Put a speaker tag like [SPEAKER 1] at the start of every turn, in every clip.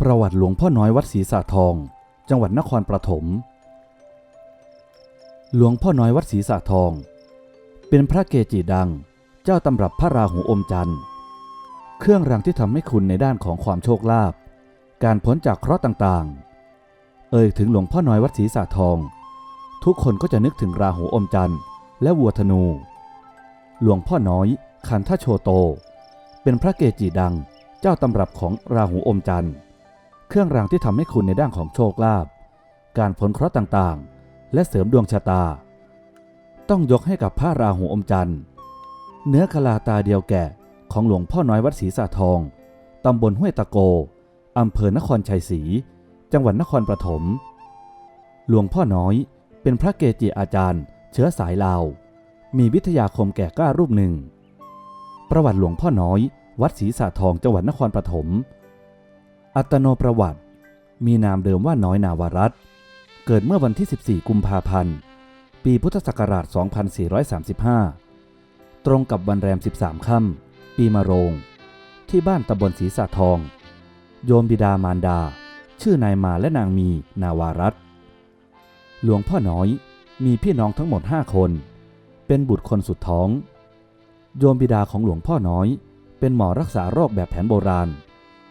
[SPEAKER 1] ประวัติหลวงพ่อน้อยวัดศรีสะทอง จังหวัดนครปฐม หลวงพ่อน้อยวัดศรีสะทอง เป็นพระเกจิดัง เจ้าตำรับพระราหูอมจันทร์ เครื่องรางที่ทำให้คุณในด้านของความโชคลาภ การพ้นจากเคราะห์ต่างๆ เอ่ยถึงหลวงพ่อน้อยวัดศรีสะทอง ทุกคนก็จะนึกถึงราหูอมจันทร์และวัวธนู หลวงพ่อน้อย คันทโชโต เป็นพระเกจิดังเจ้าตำรับของราหูอมจันทร์ เครื่องรางที่ทำให้คุณในด้านของโชคลาภ การพ้นเคราะห์ต่างๆ และเสริมดวงชะตา ต้องยกให้กับพระราหูอมจันทร์ เนื้อกะลาตาเดียวแก่ของหลวงพ่อน้อยวัดศรีสะทอง ตำบลห้วยตะโก อำเภอนครชัยศรี จังหวัดนครปฐม หลวงพ่อน้อยเป็นพระเกจิอาจารย์ เชื้อสายลาว มีวิทยาคมแก่กล้ารูปหนึ่ง ประวัติหลวงพ่อน้อย วัดศรีสะทองจังหวัดนครปฐม อัตโนประวัติ มีนามเดิมว่าน้อยนาวรัตเกิดเมื่อวันที่ 14 กุมภาพันธ์ ปีพุทธศักราช 2435 ตรงกับวันแรม 13 ค่ำ ปีมะโรง ที่บ้านตำบลศรีสะทอง โยมบิดามารดา ชื่อนายมาและนางมีนาวารัตหลวงพ่อน้อยมีพี่น้องทั้งหมด 5 คน เป็นบุตรคนสุดท้อง โยมบิดาของหลวงพ่อน้อย เป็นหมอรักษาโรคแบบแผนโบราณ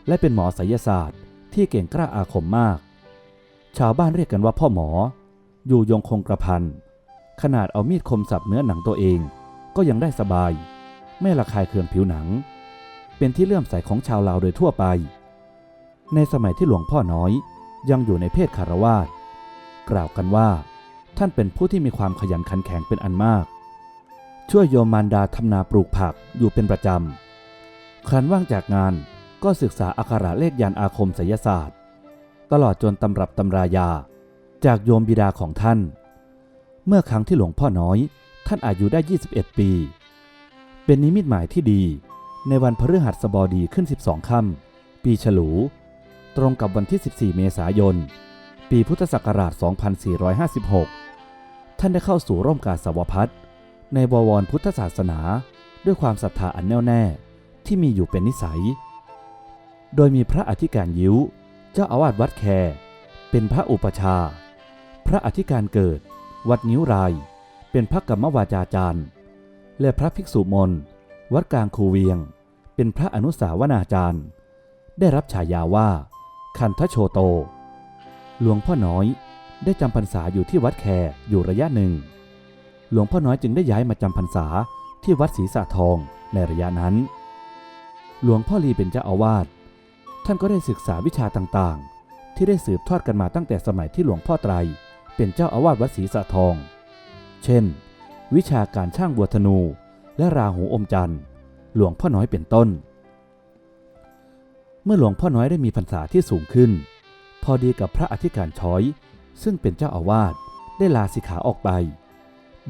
[SPEAKER 1] และเป็นหมอไสยศาสตร์ ที่เก่งกล้าอาคมมาก ชาวบ้านเรียกกันว่าพ่อหมอ อยู่ยงคงกระพัน ขนาดเอามีดคมสับเนื้อหนังตัวเอง ก็ยังได้สบาย ไม่ระคายเคืองผิวหนัง เป็นที่เลื่อมใสของชาวลาวโดยทั่วไป ในสมัยที่หลวงพ่อน้อยยังอยู่ในเพศคารวาสกล่าวกันว่า ท่านเป็นผู้ที่มีความขยันขันแข็งเป็นอันมาก ช่วยโยมมารดาทำนาปลูกผักอยู่เป็นประจำ ครั้นว่างจากงานก็ศึกษาอักขระเลขยันอาคมไสยศาสตร์ ตลอดจนตำรับตำรายา จากโยมบิดาของท่าน เมื่อครั้งที่หลวงพ่อน้อย ท่านอายุได้ 21 ปี เป็นนิมิตหมายที่ดี ในวันพฤหัสบดีขึ้น 12 ค่ำปีฉลู ตรงกับวันที่ 14 เมษายน ปีพุทธศักราช 2456 ท่านได้เข้าสู่ร่มกาสาวพัฒน์ ในบวรพุทธศาสนา ด้วยความศรัทธาอันแน่วแน่ที่มีอยู่เป็นนิสัย โดยมีพระอธิการยิ้ว เจ้าอาวาสวัดแค เป็นพระอุปชา พระอธิการเกิด วัดนิ้วราย เป็นพระกรรมวาจาจารย์ และพระภิกษุมนวัดกลางคูเวียง เป็นพระอนุสาวนาจารย์ ได้รับฉายาว่า คันทโชโต หลวงพ่อน้อยได้จำพรรษาอยู่ที่วัดแคอยู่ระยะหนึ่ง หลวงพ่อน้อยจึงได้ย้ายมาจำพรรษาที่วัดศรีสะทองในระยะนั้น หลวงพ่อลีเป็นเจ้าอาวาส ท่านก็ได้ศึกษาวิชาต่างๆ ที่ได้สืบทอดกันมาตั้งแต่สมัยที่หลวงพ่อไตร เป็นเจ้าอาวาสวัดศรีสะทอง เช่น วิชาการช่างบัวธนู และราหูอมจันทร์ หลวงพ่อน้อยเป็นต้น เมื่อหลวงพ่อน้อยได้มีพรรษาที่สูงขึ้น พอดีกับพระอธิการช้อย ซึ่งเป็นเจ้าอาวาสได้ลาสิกขาออกไป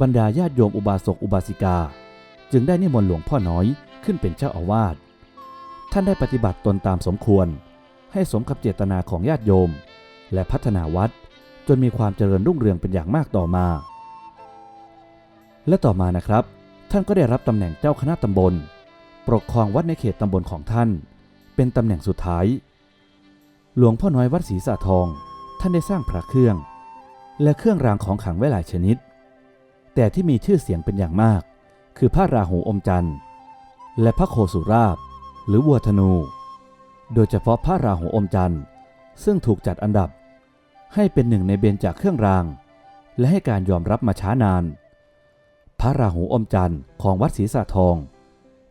[SPEAKER 1] บรรดาญาติโยมอุบาสกอุบาสิกา จึงได้นิมนต์หลวงพ่อน้อยขึ้นเป็นเจ้าอาวาส ท่านได้ปฏิบัติตนตามสมควร ให้สมกับเจตนาของญาติโยม และพัฒนาวัดจนมีความเจริญรุ่งเรืองเป็นอย่างมากต่อมา และต่อมานะครับ ท่านก็ได้รับตำแหน่งเจ้าคณะตำบล ปกครองวัดในเขตตำบลของท่าน เป็นตำแหน่งสุดท้าย หลวงพ่อน้อยวัดศรีสะทอง ท่านได้สร้างพระเครื่อง และเครื่องรางของขลังไว้หลายชนิด แต่ที่มีชื่อเสียงเป็นอย่างมาก คือพระราหูอมจันทร์ และพระโคสุราบ หรือวัวธนู โดยเฉพาะพระราหูอมจันทร์ซึ่งถูกจัดอันดับ ให้เป็นหนึ่งในเบญจากเครื่องราง และให้การยอมรับมาช้านาน พระราหูอมจันทร์ของวัดศรีสะทอง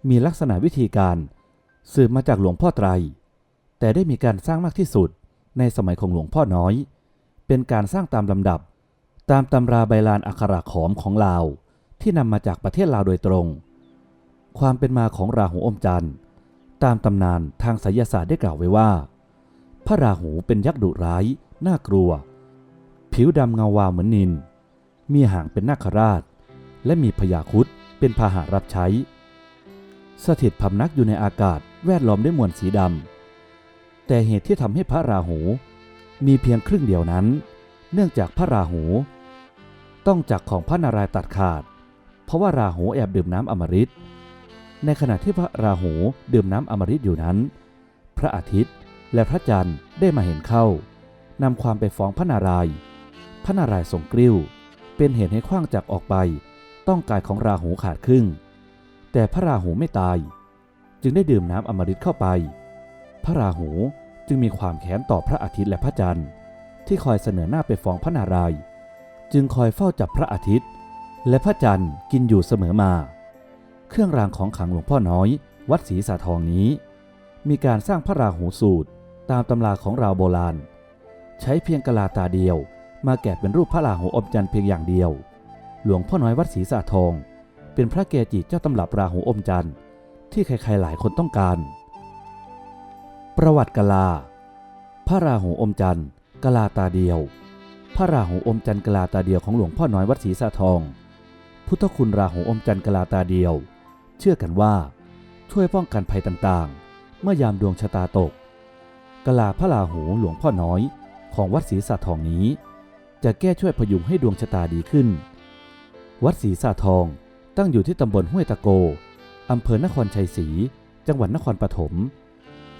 [SPEAKER 1] มีลักษณะวิธีการสืบมาจากหลวงพ่อไตร แต่ได้มีการสร้างมากที่สุดในสมัยของหลวงพ่อน้อย เป็นการสร้างตามลำดับ ตามตำราใบลานอักขระขอมของลาวที่นำมาจากประเทศลาวโดยตรง ความเป็นมาของราหูอมจันทร์ ตามตำนานทางไสยศาสตร์ได้กล่าวไว้ว่า พระราหูเป็นยักษ์ดุร้าย น่ากลัว ผิวดำเงาวาวเหมือนนิน มีหางเป็นนาคราช และมีพญาคุดเป็นพาหารับใช้ สถิตพำนักอยู่ในอากาศแวดล้อมด้วยมวลสีดำ แต่เหตุที่ทำให้พระราหู มีเพียงครึ่งเดียวนั้น เนื่องจากพระราหู ต้องจากของพระนารายณ์ตัดขาด เพราะว่าราหูแอบดื่มน้ำอมฤต ในขณะที่พระราหูดื่มน้ำอมฤตอยู่นั้น พระอาทิตย์และพระจันทร์ได้มาเห็นเข้านำความไปฟ้องพระนารายณ์ พระนารายณ์ทรงกริ้ว เป็นเหตุให้ขว้างจักออกไป ต้องกายของราหูขาดครึ่ง แต่พระราหูไม่ตาย จึงได้ดื่มน้ำอมฤตเข้าไป พระราหูจึงมีความแค้นต่อพระอาทิตย์และพระจันทร์ ที่คอยเสนอหน้าไปฟ้องพระนารายณ์ จึงคอยเฝ้าจับพระอาทิตย์ และพระจันทร์กินอยู่เสมอมา เครื่องรางของขลังหลวงพ่อน้อย วัดศรีสาทองนี้ มีการสร้างพระราหูสูตรตามตำราของราวโบราณ ใช้เพียงกะลาตาเดียว มาแกะเป็นรูปพระราหูอมจันทร์เพียงอย่างเดียว หลวงพ่อน้อยวัดศรีสาทอง เป็นพระเกจิเจ้าตำรับราหูอมจันทร์ที่ใครๆหลายคนต้องการ ประวัติกะลา พระราหูอมจันทร์กะลาตาเดียว พระราหูอมจันทร์กะลาตาเดียวของหลวงพ่อน้อยวัดศรีสาทอง พุทธคุณราหูอมจันทร์กะลาตาเดียว เชื่อกันว่า ช่วยป้องกันภัยต่างๆ เมื่อยามดวงชะตาตกกะลาพระราหูหลวงพ่อน้อยของวัดศรีสาทองนี้ จะแก้ช่วยพยุงให้ดวงชะตาดีขึ้น วัดศรีสาทองตั้งอยู่ที่ตำบลห้วยตะโกอำเภอนครชัยศรี จังหวัดนครปฐม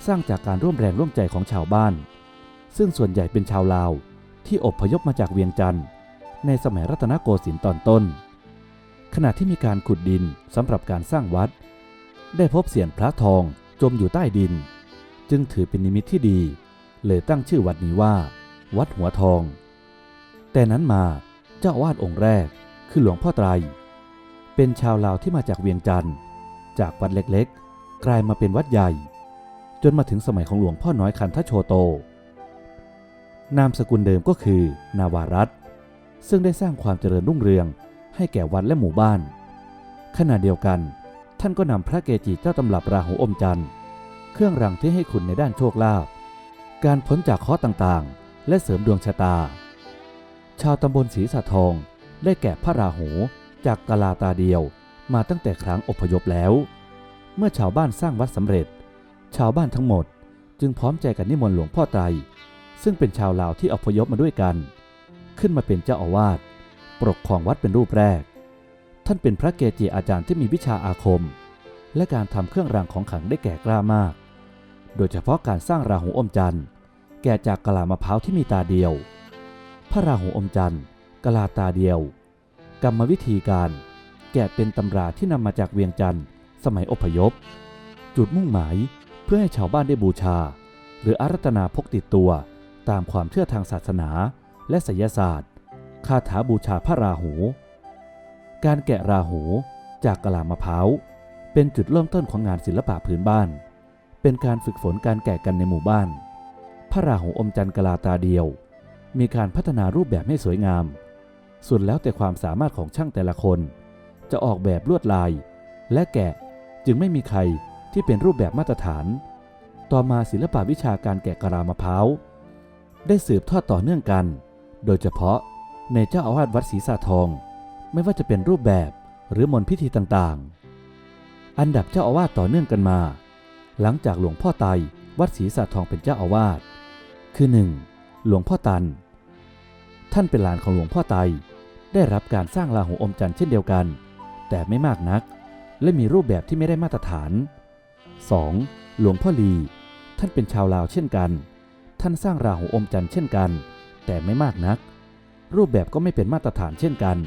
[SPEAKER 1] สร้างจากการร่วมแรงร่วมใจของชาวบ้าน ซึ่งส่วนใหญ่เป็นชาวลาว ที่อพยพมาจากเวียงจันทร์ในสมัยรัตนโกสินทร์ตอนต้น ขณะที่มีการขุดดินสำหรับการสร้างวัด ได้พบเสียนพระทองจมอยู่ใต้ดิน จึงถือเป็นนิมิตที่ดี เลยตั้งชื่อวัดนี้ว่า วัดหัวทอง แต่นั้นมาเจ้าอาวาสองค์แรกคือหลวงพ่อไตร เป็นชาวลาวที่มาจากเวียงจันทร์ จากวัดเล็กๆ กลายมาเป็นวัดใหญ่ จนมาถึงสมัยของหลวงพ่อน้อยคันทโชโต นามสกุลเดิมก็คือ นาวารัตซึ่งได้สร้างความเจริญรุ่งเรือง ให้แก่วัดและหมู่บ้าน ขณะเดียวกัน ท่านก็นำพระเกจิเจ้าตำรับราหูอมจันทร์ เครื่องรางที่ให้คุณในด้านโชคลาภ การพ้นจากข้อต่างๆ และเสริมดวงชะตา ชาวตำบลศรีสะทอง ได้แกะพระราหูจากกลาตาเดียวมาตั้งแต่ครั้งอพยพแล้ว เมื่อชาวบ้านสร้างวัดสำเร็จ ชาวบ้านทั้งหมดจึงพร้อมใจกันนิมนต์หลวงพ่อไตร ซึ่งเป็นชาวลาวที่อพยพมาด้วยกัน ขึ้นมาเป็นเจ้าอาวาสปกครองวัดเป็นรูปแรก ท่านเป็นพระเกจิอาจารย์ที่มีวิชาอาคม และการทำเครื่องรางของขลังได้แก่กล้ามาก โดยเฉพาะการสร้างราหูอมจันทร์ แก่จากกะลามะพร้าวที่มีตาเดียว พระราหูอมจันทร์กะลาตาเดียว กรรมวิธีการ แกะเป็นตำราที่นำมาจากเวียงจันทร์ สมัยอพยพ จุดมุ่งหมายเพื่อให้ชาวบ้านได้บูชา หรืออารัตนาพกติดตัว ตามความเชื่อทางศาสนาและไสยศาสตร์คาถาบูชาพระราหู การแกะราหูจากกะลามะพร้าวเป็นจุดเริ่มต้นของงานศิลปะพื้นบ้าน เป็นการฝึกฝนการแกะกันในหมู่บ้าน พระราหูอมจันทร์กะลาตาเดียว มีการพัฒนารูปแบบให้สวยงาม ส่วนแล้วแต่ความสามารถของช่างแต่ละคน จะออกแบบลวดลาย และแกะจึงไม่มีใครที่เป็นรูปแบบมาตรฐาน ต่อมาศิลปะวิชาการแกะกะลามะพร้าว ได้สืบทอดต่อเนื่องกัน โดยเฉพาะในเจ้าอาวาสวัดศรีสาทอง ไม่ว่าจะเป็นรูปแบบหรือมนต์พิธีต่างๆ อันดับเจ้าอาวาสต่อเนื่องกันมา หลังจากหลวงพ่อไตวัดศรีสาทองเป็นเจ้าอาวาส คือ 1. หลวงพ่อตัน ท่านเป็นหลานของหลวงพ่อไต ได้รับการสร้างลาหูอมจันทร์เช่นเดียวกัน แต่ไม่มากนัก และมีรูปแบบที่ไม่ได้มาตรฐาน 2. หลวงพ่อลี ท่านเป็นชาวลาวเช่นกัน ท่านสร้างราหูอมจันทร์เช่นกัน แต่ไม่มากนัก รูปแบบก็ไม่เป็นมาตรฐานเช่นกัน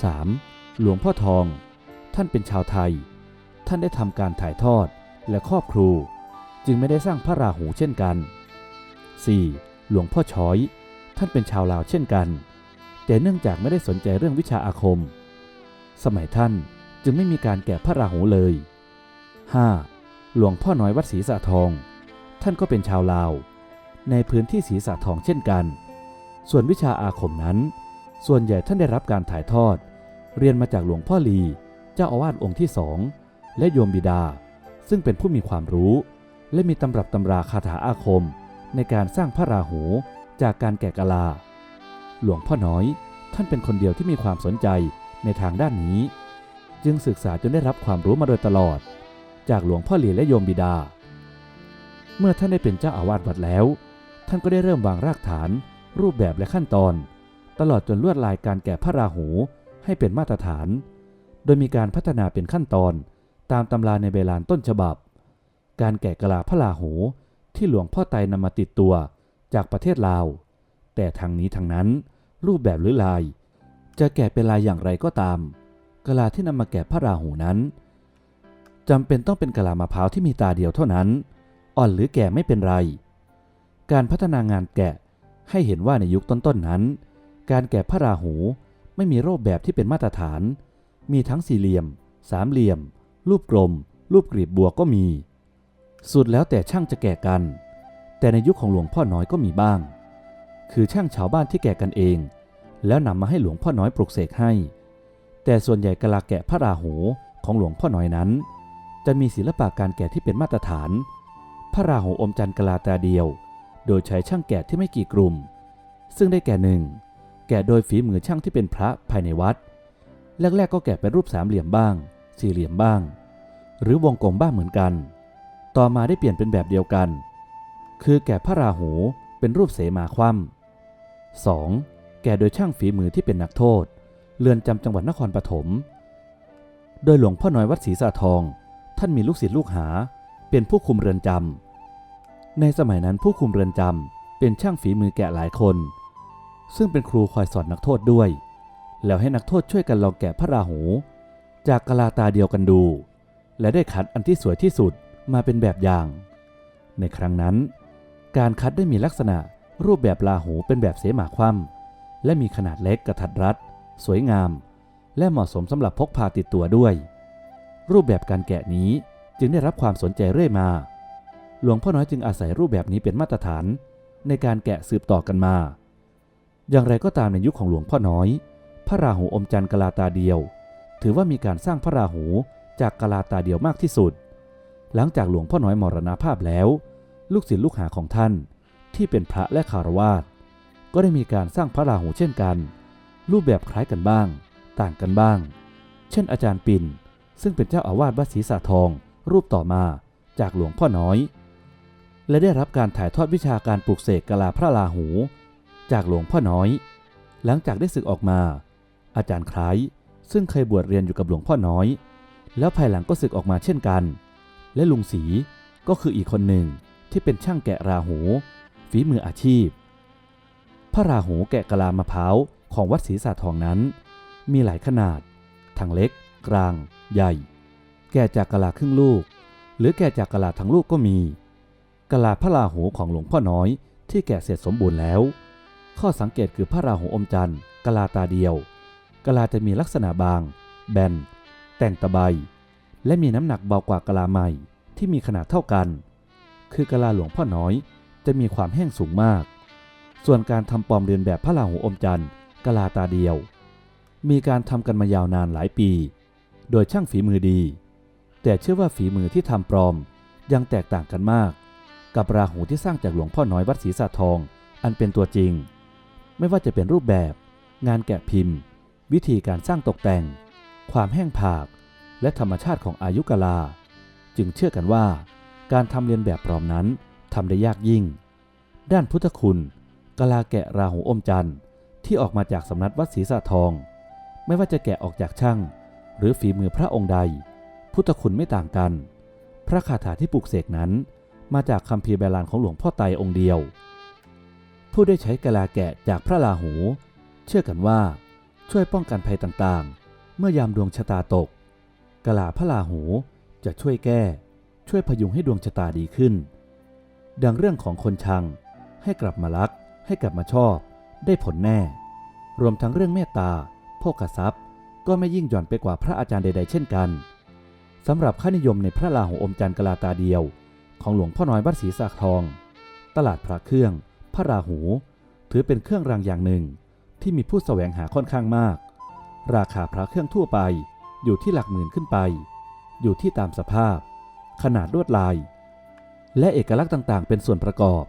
[SPEAKER 1] 3. หลวงพ่อทอง ท่านเป็นชาวไทย ท่านได้ทำการถ่ายทอดและครอบครู จึงไม่ได้สร้างพระราหูเช่นกัน 4. หลวงพ่อช้อย ท่านเป็นชาวลาวเช่นกัน แต่เนื่องจากไม่ได้สนใจเรื่องวิชาอาคม สมัยท่านจึงไม่มีการแกะพระราหูเลย 5. หลวงพ่อน้อยวัดศรีสะทอง ท่านก็เป็นชาวลาว ในพื้นที่ศรีสะทองเช่นกัน ส่วนวิชาอาคมนั้น ส่วนใหญ่ท่านได้รับการถ่ายทอด เรียนมาจากหลวงพ่อลี เจ้าอาวาสองค์ที่สอง และโยมบิดา ซึ่งเป็นผู้มีความรู้ และมีตำรับตำราคาถาอาคม ในการสร้างพระราหูจากการแกะกะลา หลวงพ่อน้อยท่านเป็นคนเดียวที่มีความสนใจในทางด้านนี้ จึงศึกษาจนได้รับความรู้มาโดยตลอด จากหลวงพ่อหลีและโยมบิดา เมื่อท่านได้เป็นเจ้าอาวาสวัดแล้ว ท่านก็ได้เริ่มวางรากฐาน รูปแบบและขั้นตอน ตลอดจนลวดลายการแกะพระราหูให้เป็นมาตรฐาน โดยมีการพัฒนาเป็นขั้นตอนตามตำราในเวลานต้นฉบับ การแกะกะลาพระลาหูที่หลวงพ่อไตนำมาติดตัวจากประเทศลาว แต่ทางนี้ทางนั้น รูปแบบหรือลาย จะแกะเป็นลายอย่างไรก็ตามกะลาที่นำมาแกะพระราหูนั้นจำเป็นต้องเป็นกะลามะพร้าวที่มีตาเดียวเท่านั้น อ่อนหรือแก่ไม่เป็นไร การพัฒนางานแกะให้เห็นว่าในยุคต้นๆนั้น การแกะพระราหูไม่มีรูปแบบที่เป็นมาตรฐาน มีทั้งสี่เหลี่ยม สามเหลี่ยม รูปกลม รูปกรีบบัวก็มี สุดแล้วแต่ช่างจะแกะกัน แต่ในยุคของหลวงพ่อน้อยก็มีบ้าง คือช่างชาวบ้านที่แกะกันเอง แล้วนำมาให้หลวงพ่อน้อยปลุกเสกให้ แต่ส่วนใหญ่กะลาแกะพระราหูของหลวงพ่อน้อยนั้น จะมีศิลปะการแกะที่เป็นมาตรฐาน พระราหูอมจันทร์กะลาตาเดียว โดยใช้ช่างแกะที่ไม่กี่กลุ่ม ซึ่งได้แก่หนึ่งแกะโดยฝีมือช่างที่เป็นพระภายในวัด แรกๆก็แกะเป็นรูปสามเหลี่ยมบ้าง สี่เหลี่ยมบ้าง หรือวงกลมบ้างเหมือนกัน ต่อมาได้เปลี่ยนเป็นแบบเดียวกัน คือแกะพระราหูเป็นรูปเสมาคว่ำ 2. แกะโดยช่างฝีมือที่เป็นนักโทษ เรือนจำจังหวัดนครปฐม โดยหลวงพ่อน้อยวัดศรีสะทอง ท่านมีลูกศิษย์ลูกหา เป็นผู้คุมเรือนจำ ในสมัยนั้นผู้คุมเรือนจำเป็นช่างฝีมือแกะหลายคน ซึ่งเป็นครูคอยสอนนักโทษด้วย แล้วให้นักโทษช่วยกันลองแกะพระราหู จากกะลาตาเดียวกันดู และได้คัดอันที่สวยที่สุดมาเป็นแบบอย่าง ในครั้งนั้น การคัดได้มีลักษณะรูปแบบลาหูเป็นแบบเสมาคว่ำและมีขนาดเล็กกระทัดรัด สวยงาม และเหมาะสมสำหรับพกพาติดตัวด้วย รูปแบบการแกะนี้จึงได้รับความสนใจเรื่อยมา หลวงพ่อน้อยจึงอาศัยรูปแบบนี้เป็นมาตรฐาน ในการแกะสืบต่อกันมา อย่างไรก็ตามในยุคของหลวงพ่อน้อย พระราหูอมจันทร์กะลาตาเดียว ถือว่ามีการสร้างพระราหูจากกะลาตาเดียวมากที่สุด หลังจากหลวงพ่อน้อยมรณภาพแล้ว ลูกศิษย์ลูกหาของท่าน ที่เป็นพระและคารวาสก็ได้มีการสร้างพระราหูเช่นกัน รูปแบบคล้ายกันบ้าง ต่างกันบ้าง เช่นอาจารย์ปิ่นซึ่งเป็นเจ้าอาวาสวัดศรีสะทอง รูปต่อมาจากหลวงพ่อน้อย และได้รับการถ่ายทอดวิชาการปลูกเสกกะลาพระราหู จากหลวงพ่อน้อย หลังจากได้ศึกออกมา อาจารย์คล้าย ซึ่งเคยบวชเรียนอยู่กับหลวงพ่อน้อย แล้วภายหลังก็ศึกออกมาเช่นกัน และลุงศรีก็คืออีกคนหนึ่งที่เป็นช่างแกะราหู ฝีมืออาชีพ พระราหูแกะกะลามะพร้าวของวัดศรีสาทองนั้น มีหลายขนาด ทั้งเล็ก กลาง ใหญ่ แกะจากกะลาครึ่งลูก หรือแกะจากกะลาทั้งลูกก็มี กลาพระราหูของหลวงพ่อน้อยที่แกะเสร็จสมบูรณ์แล้ว ข้อสังเกตคือพระราหูอมจันทร์กลาตาเดียว กลาจะมีลักษณะบาง แบน แต่งตะไบ และมีน้ำหนักเบากว่ากลาใหม่ที่มีขนาดเท่ากัน คือกลาหลวงพ่อน้อยจะมีความแห้งสูงมาก ส่วนการทำปลอมเรียนแบบพระราหูอมจันทร์กลาตาเดียว มีการทำกันมายาวนานหลายปี โดยช่างฝีมือดี แต่เชื่อว่าฝีมือที่ทำปลอมยังแตกต่างกันมาก กับราหูที่สร้างจากหลวงพ่อน้อยวัดศรีสะทอง อันเป็นตัวจริง ไม่ว่าจะเป็นรูปแบบ งานแกะพิมพ์ วิธีการสร้างตกแต่ง ความแห้งผาก และธรรมชาติของอายุกะลา จึงเชื่อกันว่า การทำเรียนแบบปลอมนั้นทำได้ยากยิ่ง ด้านพุทธคุณกะลาแกะราหูอมจันทร์ที่ออกมาจากสำนักวัดศรีสะทอง ไม่ว่าจะแกะออกจากช่าง หรือฝีมือพระองค์ใด พุทธคุณไม่ต่างกัน พระคาถาที่ปลูกเสกนั้น มาจากคำพีร์แบาลานของหลวงพ่อไตองค์เดียว ผู้ได้ใช้กะลาแกะจากพระราหู เชื่อกันว่า ช่วยป้องกันภัยต่างๆ เมื่อยามดวงชะตาตกกะลาพระราหูจะช่วยแก้ ช่วยพยุงให้ดวงชะตาดีขึ้น ดังเรื่องของคนชัง ให้กลับมารัก ให้กลับมาชอบ ได้ผลแน่ รวมทั้งเรื่องเมตตาโภคทรัพย์ ก็ไม่ยิ่งหย่อนไปกว่าพระอาจารย์ใด ๆ เช่นกันสำหรับค่านิยมในพระราหูอมจันทร์กะลาตาเดียว ของหลวงพ่อน้อยวัดศรีสะทอง ตลาดพระเครื่อง พระราหู ถือเป็นเครื่องรางอย่างหนึ่ง ที่มีผู้แสวงหาค่อนข้างมาก ราคาพระเครื่องทั่วไป อยู่ที่หลักหมื่นขึ้นไป อยู่ที่ตามสภาพ ขนาดลวดลาย และเอกลักษณ์ต่างๆ เป็นส่วนประกอบ